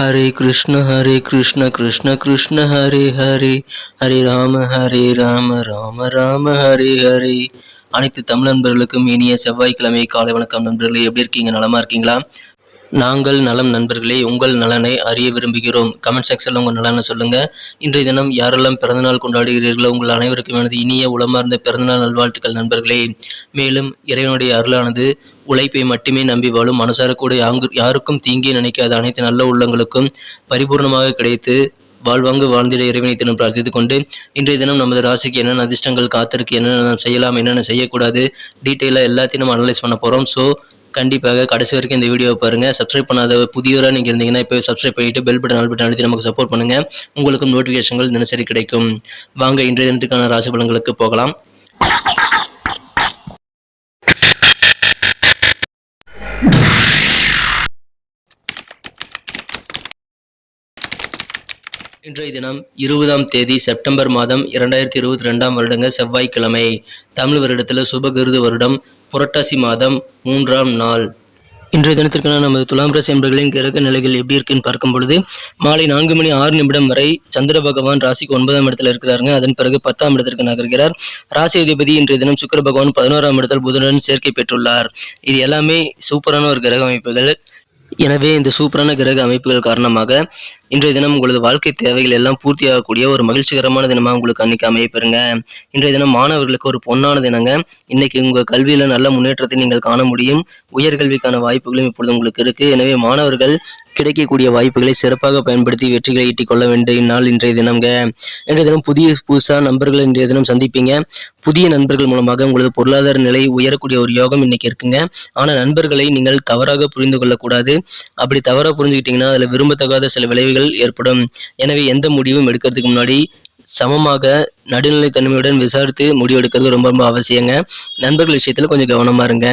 ஹரே கிருஷ்ண ஹரே கிருஷ்ண கிருஷ்ண கிருஷ்ண ஹரே ஹரே ஹரே ராம ஹரே ராம ராம ராம ஹரே ஹரே அனைத்து தமிழ் நண்பர்களுக்கும் இனிய செவ்வாய்க்கிழமை காலை வணக்கம் நண்பர்களே. எப்படி இருக்கீங்க? நலமா இருக்கீங்களா? நாங்கள் நலம் நண்பர்களே உங்கள் நலனை அறிய விரும்புகிறோம். கமெண்ட் செக்ஷனில் உங்கள் நலனை சொல்லுங்க. இன்றைய தினம் யாரெல்லாம் பிறந்தநாள் கொண்டாடுகிறீர்களோ உங்கள் அனைவருக்கும் எனது இனிய உளமார்ந்த பிறந்தநாள் நல்வாழ்த்துக்கள் நண்பர்களே. மேலும் இறைவனுடைய அருளானது உழைப்பை மட்டுமே நம்பி வாழும் மனசார கூட யாங்கு யாருக்கும் தீங்கே நினைக்காத அனைத்து நல்ல உள்ளங்களுக்கும் பரிபூர்ணமாக கிடைத்து வாழ்வாங்கு வாழ்ந்திட இறைவனை தினம் பிரார்த்தித்துக் கொண்டு இன்றைய தினம் நமது ராசிக்கு என்னென்ன அதிர்ஷ்டங்கள் காத்திருக்கு என்னென்ன செய்யலாம் என்னென்ன செய்யக்கூடாது டீட்டெயிலாக எல்லாத்தையும் நம்ம அனலைஸ் பண்ண போகிறோம் ஸோ கண்டிப்பாக கடைசி வரைக்கும் இந்த வீடியோவை பாருங்கள் சப்ஸ்கிரைப் பண்ணாத புதியவராக நீங்கள் இருந்தீங்கன்னா இப்போ சப்ஸ்கிரைப் பண்ணிட்டு பெல் பட்டன் ஆல் பட்டன் அழுத்தி நமக்கு சப்போர்ட் பண்ணுங்கள் உங்களுக்கும் நோட்டிஃபிகேஷன்கள் தினசரி கிடைக்கும். வாங்க இன்றைய தினத்துக்கான ராசி பலன்களுக்கு போகலாம். இன்றைய தினம் இருபதாம் தேதி செப்டம்பர் மாதம் இரண்டாயிரத்தி இருபத்தி ரெண்டாம் வருடங்க செவ்வாய்க்கிழமை. தமிழ் வருடத்தில் சுபகிருது வருடம் புரட்டாசி மாதம் மூன்றாம் நாள். இன்றைய தினத்திற்கான நமது துலாம் ராசி என்பர்களின் கிரக நிலைகள் எப்படி இருக்குன்னு பார்க்கும் பொழுது மாலை நான்கு மணி ஆறு நிமிடம் வரை சந்திர பகவான் ராசிக்கு ஒன்பதாம் இடத்துல இருக்கிறாருங்க. அதன் பிறகு பத்தாம் இடத்திற்கு நகர்கிறார். ராசி அதிபதி இன்றைய தினம் சுக்கர பகவான் பதினோராம் இடத்தில் புதனுடன் சேர்க்கை பெற்றுள்ளார். இது எல்லாமே சூப்பரான ஒரு கிரக அமைப்புகள். எனவே இந்த சூப்பரான கிரக அமைப்புகள் காரணமாக இன்றைய தினம் உங்களது வாழ்க்கை தேவைகள் எல்லாம் பூர்த்தியாகக்கூடிய ஒரு மகிழ்ச்சிகரமான தினமாக உங்களுக்கு அன்னைக்கு அமையப்பெறுங்க. இன்றைய தினம் மாணவர்களுக்கு ஒரு பொன்னான தினங்க. இன்னைக்கு உங்கள் கல்வியில் நல்ல முன்னேற்றத்தை நீங்கள் காண முடியும். உயர்கல்விக்கான வாய்ப்புகளும் இப்பொழுது உங்களுக்கு இருக்கு. எனவே மாணவர்கள் கிடைக்கக்கூடிய வாய்ப்புகளை சிறப்பாக பயன்படுத்தி வெற்றிகளை ஈட்டிக் கொள்ள வேண்டிய நாள் இன்றைய தினம்ங்க. இன்றைய தினம் புதிய புதுசாக நண்பர்களை இன்றைய தினம் சந்திப்பீங்க. புதிய நண்பர்கள் மூலமாக உங்களது பொருளாதார நிலை உயரக்கூடிய ஒரு யோகம் இன்னைக்கு இருக்குங்க. ஆனால் நண்பர்களை நீங்கள் தவறாக புரிந்து கொள்ளக்கூடாது. அப்படி தவறாக புரிஞ்சுக்கிட்டீங்கன்னா அதில் விரும்பத்தகாத சில விளைவுகள் ஏற்படும். எனவே எந்த முடிவும் எடுக்கிறதுக்கு முன்னாடி சமமாக நடுநிலைத்தன்மையுடன் விசாரித்து முடிவெடுக்கிறது ரொம்ப ரொம்ப அவசியங்க. நண்பர்கள் விஷயத்தில் கொஞ்சம் கவனமா இருங்க.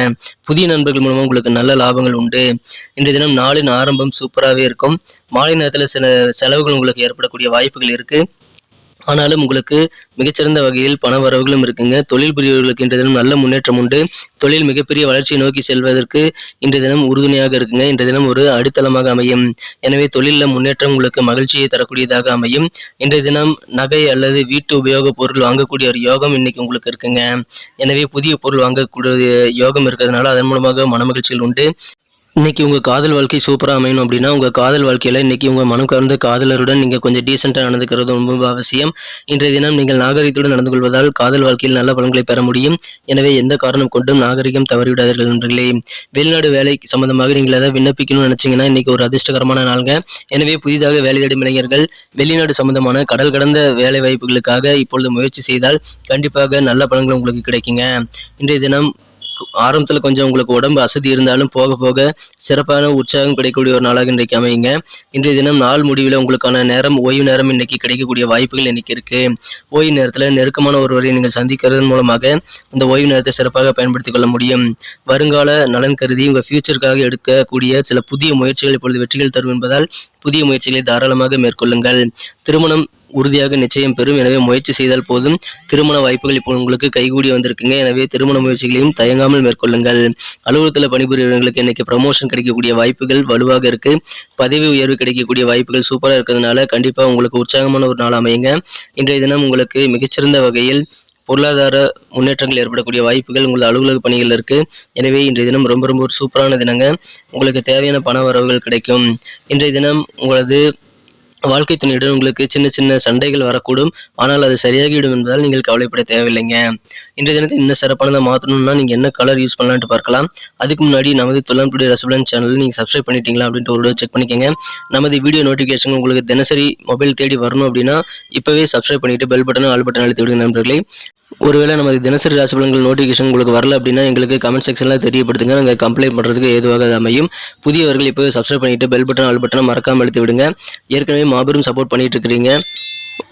புதிய நண்பர்கள் மூலமாக உங்களுக்கு நல்ல லாபங்கள் உண்டு. இன்றைய தினம் நாளின் ஆரம்பம் சூப்பராகவே இருக்கும். மாலை நேரத்தில் சில செலவுகள் உங்களுக்கு ஏற்படக்கூடிய வாய்ப்புகள் இருக்கு. ஆனாலும் உங்களுக்கு மிகச்சிறந்த வகையில் பண வரவுகளும் இருக்குங்க. தொழில் புரியவர்களுக்கு இன்றைய தினம் நல்ல முன்னேற்றம் உண்டு. தொழில் மிகப்பெரிய வளர்ச்சியை நோக்கி செல்வதற்கு இன்றைய தினம் உறுதுணையாக இருக்குங்க. இன்றைய தினம் ஒரு அடித்தளமாக அமையும். எனவே தொழிலில் முன்னேற்றம் உங்களுக்கு மகிழ்ச்சியை தரக்கூடியதாக அமையும். இன்றைய தினம் நகை அல்லது வீட்டு உபயோகப் பொருள் வாங்கக்கூடிய ஒரு யோகம் இன்னைக்கு உங்களுக்கு இருக்குங்க. எனவே புதிய பொருள் வாங்கக்கூடிய யோகம் இருக்கிறதுனால அதன் மூலமாக மனமகிழ்ச்சிகள் உண்டு. இன்றைக்கி உங்கள் காதல் வாழ்க்கை சூப்பராக அமையணும் அப்படின்னா உங்கள் காதல் வாழ்க்கையில் இன்றைக்கி உங்கள் மனம் கலந்த காதலருடன் நீங்கள் கொஞ்சம் டீசெண்டாக நடந்துக்கிறது ரொம்ப அவசியம். இன்றைய தினம் நீங்கள் நாகரிகத்துடன் நடந்து கொள்வதால் காதல் வாழ்க்கையில் நல்ல பலன்களை பெற முடியும். எனவே எந்த காரணம் கொண்டும் நாகரிகம் தவறிவிடாதீர்கள் நண்பர்களே. வெளிநாடு வேலை சம்பந்தமாக நீங்கள் அதை விண்ணப்பிக்கணும்னு நினச்சிங்கன்னா இன்றைக்கி ஒரு அதிர்ஷ்டகரமான நாளுங்க. எனவே புதிதாக வேலை தேடும் இளைஞர்கள் வெளிநாடு சம்பந்தமான கடல் கடந்த வேலை வாய்ப்புகளுக்காக இப்பொழுது முயற்சி செய்தால் கண்டிப்பாக நல்ல பலன்கள் உங்களுக்கு கிடைக்குங்க. இன்றைய தினம் ஆரம்பத்தில் கொஞ்சம் உங்களுக்கு உடம்பு அசதி இருந்தாலும் போக போக சிறப்பான உற்சாகம் கிடைக்கக்கூடிய ஒரு நாளாக இன்றைக்கு அமையுங்க. இன்றைய தினம் நாள் முடிவில் உங்களுக்கான நேரம் ஓய்வு நேரம் இன்னைக்கு கிடைக்கக்கூடிய வாய்ப்புகள் இன்னைக்கு இருக்கு. ஓய்வு நேரத்தில் நெருக்கமான ஒருவரை நீங்கள் சந்திக்கிறதன் மூலமாக இந்த ஓய்வு நேரத்தை சிறப்பாக பயன்படுத்திக் கொள்ள முடியும். வருங்கால நலன் கருதி உங்கள் ஃபியூச்சருக்காக எடுக்கக்கூடிய சில புதிய முயற்சிகள் இப்பொழுது வெற்றிகள் தரும் என்பதால் புதிய முயற்சிகளை தாராளமாக மேற்கொள்ளுங்கள். திருமணம் உறுதியாக நிச்சயம் பெறும். எனவே முயற்சி செய்தால் போதும். திருமண வாய்ப்புகள் இப்போ உங்களுக்கு கைகூடி வந்திருக்குங்க. எனவே திருமண முயற்சிகளையும் தயங்காமல் மேற்கொள்ளுங்கள். அலுவலகத்தில் பணிபுரியவர்களுக்கு இன்னைக்கு ப்ரமோஷன் கிடைக்கக்கூடிய வாய்ப்புகள் வலுவாக இருக்கு. பதவி உயர்வு கிடைக்கக்கூடிய வாய்ப்புகள் சூப்பராக இருக்கிறதுனால கண்டிப்பாக உங்களுக்கு உற்சாகமான ஒரு நாள் அமையுங்க. இன்றைய தினம் உங்களுக்கு மிகச்சிறந்த வகையில் பொருளாதார முன்னேற்றங்கள் ஏற்படக்கூடிய வாய்ப்புகள் உங்கள் அலுவலக பணிகள் இருக்குது எனவே இன்றைய தினம் ரொம்ப ரொம்ப ஒரு சூப்பரான தினங்க. உங்களுக்கு தேவையான பண வரவுகள் கிடைக்கும். இன்றைய தினம் உங்களது வாழ்க்கை துணையுடன் உங்களுக்கு சின்ன சின்ன சண்டைகள் வரக்கூடும். ஆனால் அது சரியாகிவிடும் என்பதால் நீங்கள் கவலைப்பட தேவையில்லைங்க. இன்றைய தினத்தை இன்னும் சிறப்பானதாக மாற்றணும்னா நீங்கள் என்ன கலர் யூஸ் பண்ணலான்ட்டு பார்க்கலாம். அதுக்கு முன்னாடி நமது துளம்புடி ரசபலன் சேனல் நீங்கள் சப்ஸ்கிரைப் பண்ணிட்டீங்களா அப்படின்ட்டு ஒரு செக் பண்ணிக்கோங்க. நமது வீடியோ நோட்டிஃபிகேஷன் உங்களுக்கு தினசரி மொபைல் தேடி வரணும் அப்படின்னா இப்போவே சப்ஸ்கிரைப் பண்ணிட்டு பெல் பட்டனும் ஆல் பட்டன் அழுத்தி விடுங்க நண்பர்களே. ஒருவேளை நமக்கு தினசரி ராசி பலன்கள் நோட்டிஃபிகேஷன் உங்களுக்கு வரல அப்படின்னா எங்களுக்கு கமெண்ட் செக்ஷனில் தெரியப்படுத்துங்க. நாங்கள் கம்ப்ளைண்ட் பண்ணுறதுக்கு ஏதுவாக அது அமையும். புதியவர்கள் இப்போ சப்ஸ்கிரைப் பண்ணிட்டு பெல் பட்டன் ஆல் பட்டனை மறக்காமல் அழுத்தி விடுங்க. ஏற்கனவே மாபெரும் சப்போர்ட் பண்ணிகிட்டு இருக்கிறீங்க.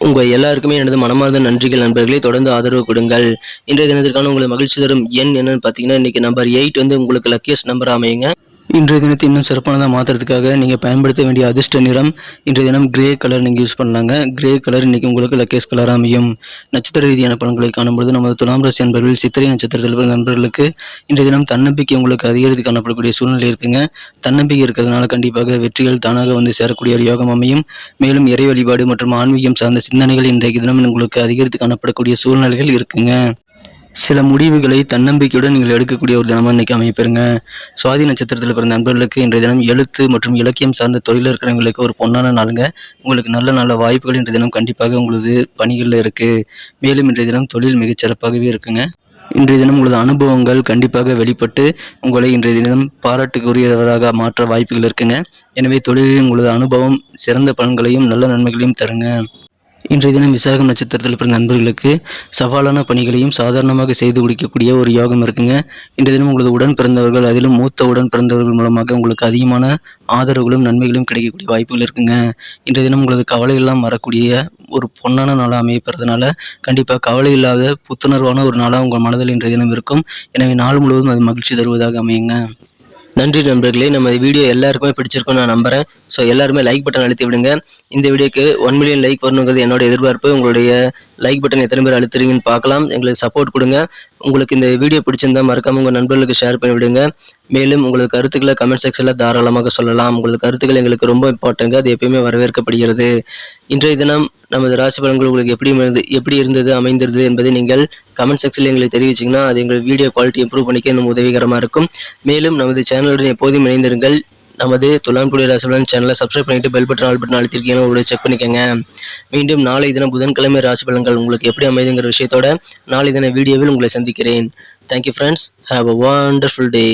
உங்கள் எல்லாருக்குமே எனது மனமார்ந்த நன்றிகள் நண்பர்களே. தொடர்ந்து ஆதரவு கொடுங்கள். இன்றைய தினத்திற்கான உங்களுக்கு மகிழ்ச்சி தரும் எண் என்னன்னு பார்த்தீங்கன்னா இன்றைக்கி நம்பர் எயிட் வந்து உங்களுக்கு லக்கியஸ்ட் நம்பர் அமையுங்க. இன்றைய தினத்தை இன்னும் சிறப்பானதாக மாற்றுறதுக்காக நீங்கள் பயன்படுத்த வேண்டிய அதிர்ஷ்ட நிறம் இன்றைய தினம் கிரே கலர் நீங்கள் யூஸ் பண்ணலாங்க. கிரே கலர் இன்றைக்கி உங்களுக்கு லக்கேஸ் கலர் அமையும். நட்சத்திர ரீதியான பலன்களை காணும்பொழுது நமது துலாம் ராசி நண்பர்கள் சித்திரை நட்சத்திரத்தில் பிறந்த நண்பர்களுக்கு இன்றைய தினம் தன்னம்பிக்கை உங்களுக்கு அதிகரித்து காணப்படக்கூடிய சூழ்நிலை இருக்குங்க. தன்னம்பிக்கை இருக்கிறதுனால கண்டிப்பாக வெற்றிகள் தானாக வந்து சேரக்கூடிய ஒரு யோகம் அமையும். மேலும் இறை வழிபாடு மற்றும் ஆன்மீகம் சார்ந்த சிந்தனைகள் இன்றைய தினம் உங்களுக்கு அதிகரித்து காணப்படக்கூடிய சூழ்நிலைகள் இருக்குங்க. சில முடிவுகளை தன்னம்பிக்கையுடன் நீங்கள் எடுக்கக்கூடிய ஒரு தினமாக இன்னைக்கு அமைப்பெறுங்க சுவாதி நட்சத்திரத்தில் பிறந்த நண்பர்களுக்கு இன்றைய தினம் எழுத்து மற்றும் இலக்கியம் சார்ந்த தொழில் இருக்கிறவங்களுக்கு ஒரு பொன்னான நாளுங்க. உங்களுக்கு நல்ல நல்ல வாய்ப்புகள் இன்றைய தினம் கண்டிப்பாக உங்களது பணிகளில் இருக்குது மேலும் இன்றைய தினம் தொழில் மிகச்சிறப்பாகவே இருக்குங்க. இன்றைய தினம் உங்களது அனுபவங்கள் கண்டிப்பாக வெளிப்பட்டு உங்களை இன்றைய தினம் பாராட்டுக்குரியவராக மாற்ற வாய்ப்புகள் இருக்குங்க. எனவே தொழிலில் உங்களது அனுபவம் சிறந்த பலன்களையும் நல்ல நன்மைகளையும் தருங்க. இன்றைய தினம் விசாகம் நட்சத்திரத்தில் பிறந்த நண்பர்களுக்கு சவாலான பணிகளையும் சாதாரணமாக செய்து முடிக்கக்கூடிய ஒரு யோகம் இருக்குங்க. இன்றைய தினம் உங்களது உடன் பிறந்தவர்கள் அதிலும் மூத்த உடன் பிறந்தவர்கள் மூலமாக உங்களுக்கு அதிகமான ஆதரவுகளும் நன்மைகளும் கிடைக்கக்கூடிய வாய்ப்புகள் இருக்குங்க. இன்றைய தினம் உங்களது கவலையெல்லாம் வரக்கூடிய ஒரு பொன்னான நாளாக அமையப்படுறதுனால கண்டிப்பாக கவலை இல்லாத புத்துணர்வான ஒரு நாளாக உங்கள் மனதில் இன்றைய தினம் இருக்கும். எனவே நாள் முழுவதும் அது மகிழ்ச்சி தருவதாக அமையுங்க. நன்றி நண்பர்களே. நம்ம வீடியோ எல்லாருக்குமே பிடிச்சிருக்கும்னு நான் நம்புறேன். ஸோ எல்லாருமே லைக் பட்டன் அழுத்தி விடுங்க. இந்த வீடியோக்கு ஒன் மில்லியன் லைக் வரணுங்கிறது என்னோட எதிர்பார்ப்பு. உங்களுடைய லைக் பட்டன் எத்தனை பேர் அழுத்துறீங்கன்னு பார்க்கலாம். எங்களுக்கு சப்போர்ட் கொடுங்க. உங்களுக்கு இந்த வீடியோ பிடிச்சிருந்தா மறக்காம உங்கள் நண்பர்களுக்கு ஷேர் பண்ணிவிடுங்க மேலும் உங்களுக்கு கருத்துக்களை கமெண்ட் செக்ஷனில் தாராளமாக சொல்லலாம். உங்களது கருத்துக்கள் எங்களுக்கு ரொம்ப இம்பார்ட்டங்க அது எப்பயுமே வரவேற்கப்படுகிறது. இன்றைய தினம் நமது ராசி பலன்கள் உங்களுக்கு எப்படி இருந்தது எப்படி இருந்தது அமைந்திருந்தது என்பதை நீங்கள் கமெண்ட் செக்ஷனில் எங்களுக்கு தெரிவிச்சிங்கன்னா அது எங்கள் வீடியோ குவாலிட்டி இம்ப்ரூவ் பண்ணிக்க இன்னும் உதவிகரமாக இருக்கும். மேலும் நமது சேனலுடன் எப்போதும் இணைந்திருங்கள். நமது துலான்குடி ராசிபலன் சேனலை சப்ஸ்கிரைப் பண்ணிட்டு பெல் பட்டன் ஆல் பட்டன் அழுத்திருக்கீங்க உங்களை செக் பண்ணிக்கோங்க. மீண்டும் நாளை தினம் புதன்கிழமை ராசி பலன்கள் உங்களுக்கு எப்படி அமைதுங்கிற விஷயத்தோட நாளை தின வீடியோவில் உங்களை சந்திக்கிறேன். Thank you friends have a wonderful day